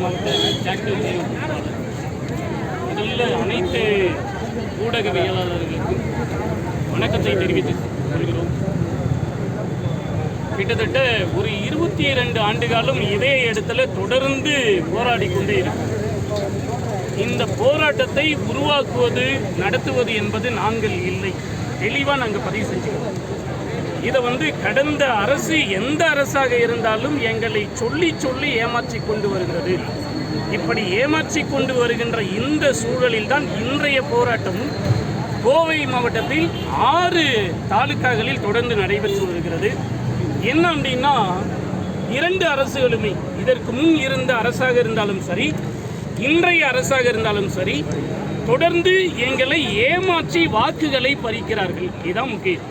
மாவட்ட ஜாக்டல் முதல்ல அனைத்து ஊடகவியலாளர்களுக்கும் வணக்கத்தை தெரிவித்துக் கொள்கிறோம். கிட்டத்தட்ட ஒரு இருபத்தி இரண்டு ஆண்டு காலம் இதே இடத்துல தொடர்ந்து போராடி கொண்டே இருக்கு இந்த போராட்டத்தை உருவாக்குவது நடத்துவது என்பது நாங்கள் இல்லை. தெளிவாக நாங்கள் பதிவு செஞ்சுக்கிறோம். இதை வந்து கடந்த அரசு எந்த அரசாக இருந்தாலும் எங்களை சொல்லி சொல்லி ஏமாற்றி கொண்டு வருகிறது. இப்படி ஏமாற்றி கொண்டு வருகின்ற இந்த சூழலில் தான் இன்றைய போராட்டமும் கோவை மாவட்டத்தில் ஆறு தாலுக்காக்களில் தொடர்ந்து நடைபெற்று வருகிறது. என்ன அப்படின்னா இரண்டு அரசுகளுமே இதற்கு முன் இருந்த அரசாக இருந்தாலும் சரி இன்றைய அரசாக இருந்தாலும் சரி தொடர்ந்து எங்களை ஏமாற்றி வாக்குகளை பறிக்கிறார்கள். இதுதான் முக்கியம்.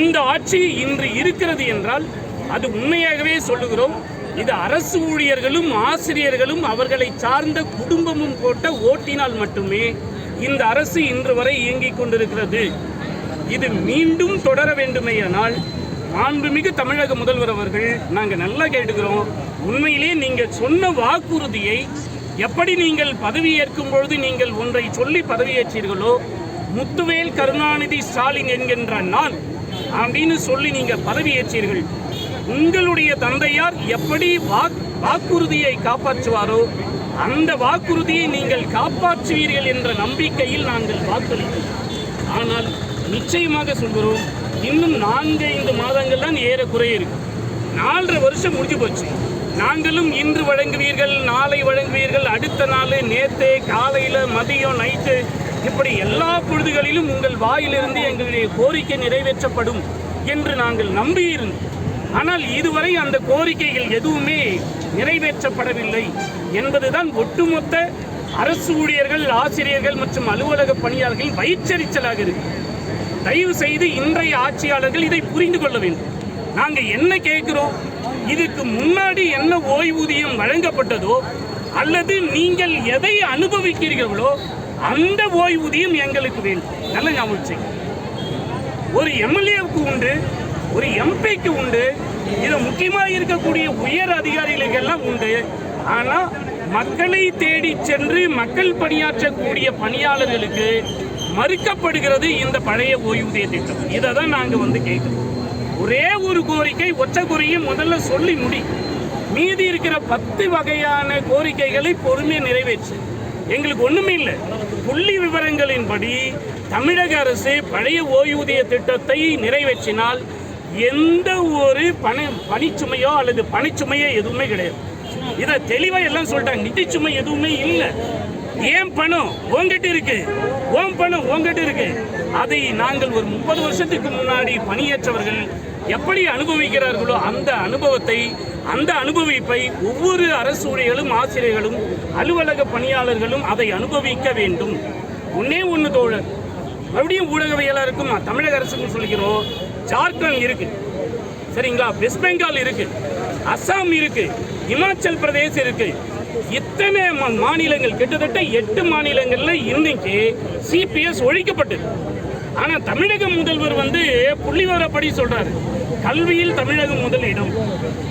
இந்த ஆட்சி இன்று இருக்கிறது என்றால் அது உண்மையாகவே சொல்லுகிறோம். இது அரசு ஊழியர்களும் ஆசிரியர்களும் அவர்களை சார்ந்த குடும்பமும் போட்ட ஓட்டினால் மட்டுமே இந்த அரசு இன்று வரை இயங்கிக் கொண்டிருக்கிறது. இது மீண்டும் தொடர வேண்டுமேயானால் மாண்புமிகு தமிழக முதல்வர் அவர்கள் நாங்கள் நல்லா கேட்டுக்கிறோம். உண்மையிலே நீங்கள் சொன்ன வாக்குறுதியை எப்படி நீங்கள் பதவியேற்கும் பொழுது நீங்கள் ஒன்றை சொல்லி பதவியேற்றீர்களோ முத்துவேல் கருணாநிதி ஸ்டாலின் என்கின்ற நான் அப்படின்னு சொல்லி நீங்கள் பதவியேற்றீர்கள். உங்களுடைய தந்தையார் எப்படி வாக் வாக்குறுதியை காப்பாற்றுவாரோ அந்த வாக்குறுதியை நீங்கள் காப்பாற்றுவீர்கள் என்ற நம்பிக்கையில் நாங்கள் வாக்களித்தோம். ஆனால் நிச்சயமாக சொல்கிறோம் இன்னும் நான்கு ஐந்து மாதங்கள் தான் ஏறக்குறைய இருக்கு. நாலரை வருஷம் முடிஞ்சு போச்சு. நாங்களும் இன்று வழங்குவீர்கள் நாளை வழங்குவீர்கள் அடுத்த நாள் நேற்று காலையில் மதியம் நைட்டு இப்படி எல்லா பொழுதுகளிலும் உங்கள் வாயிலிருந்து எங்களுடைய கோரிக்கை நிறைவேற்றப்படும் என்று நாங்கள் நம்பியிருந்தோம். ஆனால் இதுவரை அந்த கோரிக்கைகள் எதுவுமே நிறைவேற்றப்படவில்லை என்பதுதான் ஒட்டுமொத்த அரசு ஊழியர்கள் ஆசிரியர்கள் மற்றும் அலுவலக பணியாளர்களின் வயிற்றறிச்சலாக இருக்கு. தயவு செய்து இன்றைய ஆட்சியாளர்கள் இதை புரிந்து கொள்ள வேண்டும். நாங்கள் என்ன கேட்கிறோம்? இதுக்கு முன்னாடி என்ன ஓய்வூதியம் வழங்கப்பட்டதோ அல்லது நீங்கள் எதை அனுபவிக்கிறீர்களோ அந்த ஓய்வூதியம் எங்களுக்கு வேண்டும். நல்ல ஞாபகம் வச்சுங்க. ஒரு எம்எல்ஏவுக்கு உண்டு ஒரு எம்பிக்கு உண்டு இது முக்கியமாக இருக்கக்கூடிய உயர் அதிகாரிகளுக்கெல்லாம் உண்டு. ஆனால் மக்களை தேடி சென்று மக்கள் பணியாற்றக்கூடிய பணியாளர்களுக்கு மறுக்கப்படுகிறது இந்த பழைய ஓய்வூதிய திட்டம். இதை தான் நாங்கள் வந்து கேட்குறோம். ஒரே ஒரு கோரிக்கை ஒற்றை குறையை முதல்ல சொல்லி முடி. மீதி இருக்கிற பத்து வகையான கோரிக்கைகளை பொறுமையாக நிறைவேற்று. எங்களுக்கு ஒன்றுமே இல்லை. புள்ளி விவரங்களின்படி தமிழக அரசு பழைய ஓய்வூதிய திட்டத்தை நிறைவேற்றினால் எந்த ஒரு பண பணிச்சுமையோ அல்லது பணிச்சுமையோ எதுவுமே கிடையாது. இதை தெளிவாக எல்லாம் சொல்லிட்டாங்க. நிதிச்சுமை எதுவுமே இல்லை. ஏன் பணம்? உங்ககிட்ட இருக்கு. ஓம் பணம் உங்ககிட்ட இருக்கு. அதை நாங்கள் ஒரு முப்பது வருஷத்துக்கு முன்னாடி பணியேற்றவர்கள் எப்படி அனுபவிக்கிறார்களோ அந்த அனுபவத்தை அந்த அனுபவிப்பை ஒவ்வொரு அரசு ஊழியர்களும் ஆசிரியர்களும் அலுவலக பணியாளர்களும் அதை அனுபவிக்க வேண்டும். ஒன்னே ஒன்று தோழர். மறுபடியும் ஊடகவியலாருக்கும் தமிழக அரசுக்கும் சொல்கிறோம் ஜார்க்கண்ட் இருக்கு. சரிங்களா? வெஸ்ட் பெங்கால் இருக்கு. அஸ்ஸாம் இருக்கு. இமாச்சல் பிரதேசம் இருக்கு. இத்தனை மா- மாநிலங்கள் கிட்டத்தட்ட எட்டு மாநிலங்களில் இன்னைக்கு சிபிஎஸ் ஒழிக்கப்பட்டது. ஆனால் தமிழக முதல்வர் வந்து புள்ளிவரப்படி சொல்கிறாரு கல்வியில் தமிழகம் முதலிடம்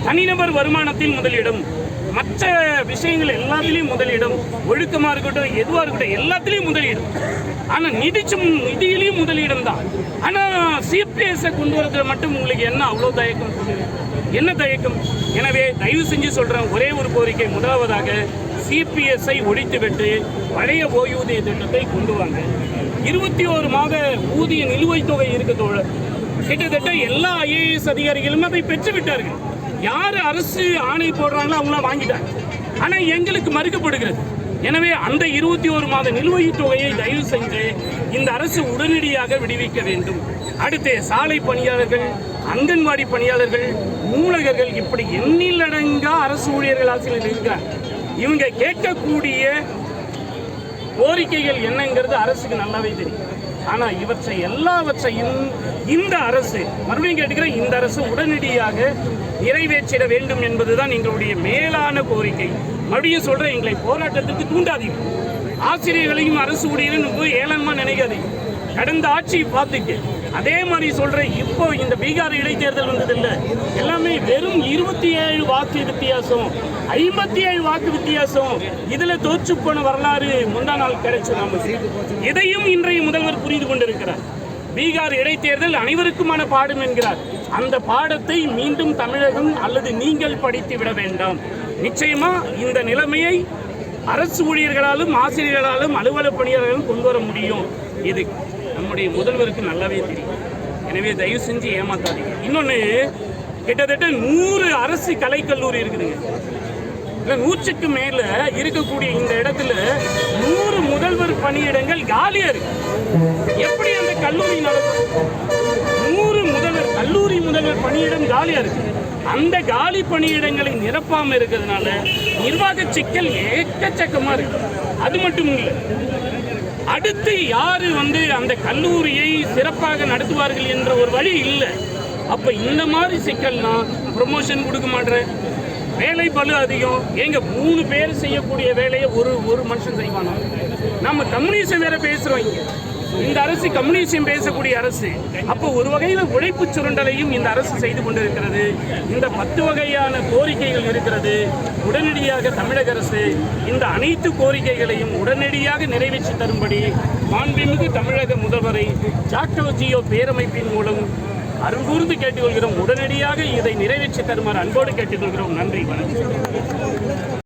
தனிநபர் வருமானத்தில் முதலிடம் மற்ற விஷயங்கள் எல்லாத்துலேயும் முதலிடம் ஒழுக்கமாக இருக்கட்டும் எதுவாக இருக்கட்டும் எல்லாத்துலேயும் முதலிடம். ஆனால் நிதிச்சும் நிதியிலையும் முதலிடம் தான். ஆனால் சிபிஎஸ்ஐ கொண்டு வரதுல மட்டும் உங்களுக்கு என்ன அவ்வளோ தயக்கம்? என்ன தயக்கம்? எனவே தயவு செஞ்சு சொல்கிறேன் ஒரே ஒரு கோரிக்கை முதலாவதாக சிபிஎஸ்ஐ ஒழித்துவிட்டு பழைய ஓய்வூதிய திட்டத்தை கொண்டு வாங்க. இருபத்தி ஒரு மாத ஊதிய நிலுவைத் தொகை இருக்கு கிட்டத்தட்ட எல்லா ஐஏஎஸ் அதிகாரிகளும் அதை பெற்று விட்டார்கள் யார் அரசு ஆணை போடுறாங்களோ அவங்களாம் வாங்கிட்டாங்க. ஆனால் எங்களுக்கு மறுக்கப்படுகிறது. எனவே அந்த இருபத்தி ஒரு மாத நிலுவைத் தொகையை தயவு செஞ்சு இந்த அரசு உடனடியாக விடுவிக்க வேண்டும். அடுத்து சாலை பணியாளர்கள் அங்கன்வாடி பணியாளர்கள் நூலகர்கள் இப்படி எண்ணிலடங்கா அரசு ஊழியர்கள் சிலர் இருக்கிறாங்க. இவங்க கேட்கக்கூடிய கோரிக்கைகள் என்னங்கிறது அரசுக்கு நல்லாவே தெரியும். ஆனால் இவற்றை எல்லாவற்றையும் இந்த அரசு மறுபடியும் கேட்டுக்கிற இந்த அரசு உடனடியாக நிறைவேற்றிட வேண்டும் என்பதுதான் எங்களுடைய மேலான கோரிக்கை. மறுபடியும் சொல்கிறேன் எங்களை போராட்டத்துக்கு தூண்டாதீங்க. ஆசிரியர்களையும் அரசு ஊழியரையும் போய் ஏளனமா நினைக்காதீங்க. கடந்த ஆட்சியை பார்த்துக்க அதே மாதிரி சொல்கிறேன் இப்போ இந்த பீகார் இடைத்தேர்தல் வந்ததில்லை. எல்லாமே வெறும் இருபத்தி ஏழு வாக்கு வித்தியாசம் ஐம்பத்தி ஏழு வாக்கு வித்தியாசம். இதில் தோற்று போன வரலாறு முந்தா நாள் கிடைச்சு நமக்கு இதையும் இன்றைய முதல்வர் புரிந்து கொண்டிருக்கிறார். பீகார் இடைத்தேர்தல் அனைவருக்குமான பாடம் என்கிறார். அந்த பாடத்தை மீண்டும் தமிழகம் அல்லது நீங்கள் படித்து விட வேண்டாம். நிச்சயமா இந்த நிலைமையை அரசு ஊழியர்களாலும் ஆசிரியர்களாலும் அலுவலக பணியாளர்களும் கொண்டு வர முடியும். இது நம்முடைய முதல்வருக்கு நல்லாவே தெரியும். எனவே தயவு செஞ்சு ஏமாத்தாதீங்க. இன்னொன்று கிட்டத்தட்ட நூறு அரசு கலைக்கல்லூரி இருக்குதுங்க. இல்லை நூற்றுக்கு மேலே இருக்கக்கூடிய இந்த இடத்துல நூறு முதல்வர் பணியிடங்கள் காலியாக இருக்கு. எப்படி அந்த கல்லூரி நடக்கும்? நூறு முதல்வர் கல்லூரி முதல்வர் பணியிடம் காலியாக இருக்குது அந்த காலி பணியிடங்களை நிரப்பாமல் இருக்கிறதுனால நிர்வாக சிக்கல் ஏக்கச்சக்கமாக இருக்கு. அது மட்டும் இல்லை அடுத்து யாரு வந்து அந்த கல்லூரியை சிறப்பாக நடத்துவார்கள் என்ற ஒரு வழி இல்லை. அப்ப இந்த மாதிரி சிக்கல்னா ப்ரொமோஷன் கொடுக்க மாட்டேன் வேலை பலு அதிகம் எங்க மூணு பேர் செய்யக்கூடிய வேலையை ஒரு ஒரு மனுஷன் செய்வானா? நம்ம கம்யூனிஸ்ட் வேற பேசுறோம் இங்க. இந்த அரசு கம்யூனிசம் பேசக்கூடிய அரசு. அப்போ ஒரு வகையில் உழைப்பு சுரண்டலையும் இந்த அரசு செய்து கொண்டிருக்கிறது. இந்த பத்து வகையான கோரிக்கைகள் இருக்கிறது. உடனடியாக தமிழக அரசு இந்த அனைத்து கோரிக்கைகளையும் உடனடியாக நிறைவேற்றி தரும்படி மாண்புமிகு தமிழக முதல்வரை ஜாக்டோஜியோ பேரமைப்பின் மூலம் அருங்கூர்ந்து கேட்டுக்கொள்கிறோம். உடனடியாக இதை நிறைவேற்றி தருமாறு அன்போடு கேட்டுக்கொள்கிறோம். நன்றி வணக்கம்.